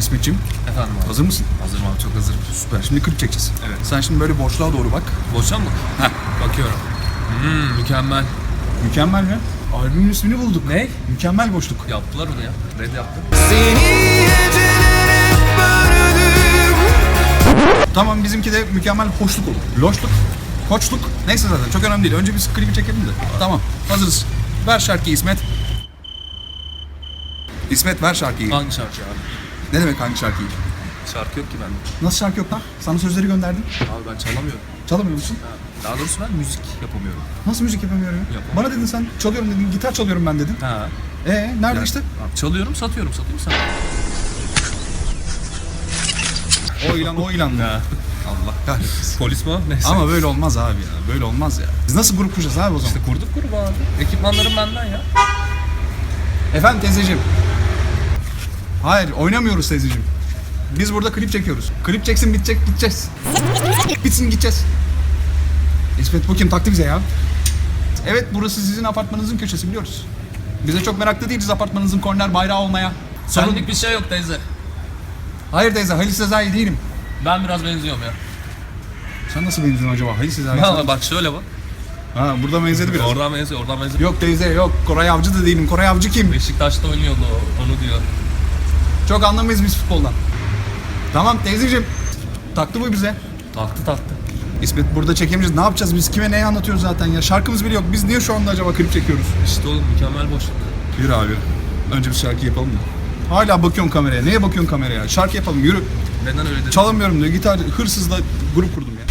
İsmetciğim Efendim abi. hazır mısın? Hazırım abi çok hazırım. Süper. Şimdi klip çekeceğiz. Evet. Sen şimdi böyle boşluğa doğru bak. Boşa mı? Heh. Bakıyorum. Hmm, mükemmel. Mükemmel mi? Albümün ismini bulduk. Ne? Mükemmel boşluk. Yaptılar onu ya. Red yaptı. Tamam bizimki de mükemmel hoşluk olur. Loşluk, koçluk. Neyse zaten çok önemli değil. Önce biz klibi çekelim de. Tamam hazırız. Ver şarkıyı İsmet. İsmet ver şarkıyı. Hangi şarkı abi? Ne demek hangi şarkıyı? Şarkı yok ki bende. Nasıl şarkı yok lan? Sana sözleri gönderdim. Abi ben çalamıyorum. Çalamıyor musun? Daha doğrusu ben müzik yapamıyorum. Nasıl müzik yapamıyorum ya? Yapamıyorum. Bana dedin sen çalıyorum dedin, gitar çalıyorum ben dedin. Ha. Ee nerede Ya, işte? Abi çalıyorum, satıyorum, satayım sana. O ilan o ilan. Ha. Allah kahretsin. Polis mi? o? Neyse. Ama böyle olmaz abi ya. Böyle olmaz ya. Biz nasıl grup kuracağız abi o zaman? İşte kurduk grubu abi. Ekipmanlarım benden ya. Efendim teyzeciğim. Hayır oynamıyoruz teyzeciğim. Biz burada klip çekiyoruz. Klip çeksin bitecek gideceğiz. Bitsin gideceğiz. İsmet bu kim taktı bize ya? Evet burası sizin apartmanınızın köşesi biliyoruz. Bize çok meraklı değiliz apartmanınızın korner bayrağı olmaya. Sorun. Senlik bir şey yok teyze. Hayır teyze Halis Sezai değilim. Ben biraz benziyorum ya. Sen nasıl benziyorsun acaba? Halis Sezai. Ha, bak şöyle bak. Ha burada benzedi biraz. Oradan benziyor, oradan benziyor. Yok teyze yok. Koray Avcı da değilim. Koray Avcı kim? Beşiktaş'ta oynuyordu o, onu diyor. Çok anlamayız biz futboldan. Tamam teyzeciğim. Taktı bu bize. Taktı taktı. İsmet burada çekemeyeceğiz. Ne yapacağız biz? Kime neyi anlatıyoruz zaten ya? Şarkımız bile yok. Biz niye şu anda acaba klip çekiyoruz? İşte oğlum mükemmel boşluk. Yürü abi. Önce bir şarkı yapalım mı? Hala bakıyorsun kameraya. Neye bakıyorsun kameraya? Şarkı yapalım. Yürü. Neden öyle dedin? Çalamıyorum diyor. Gitar hırsızla grup kurdum ya.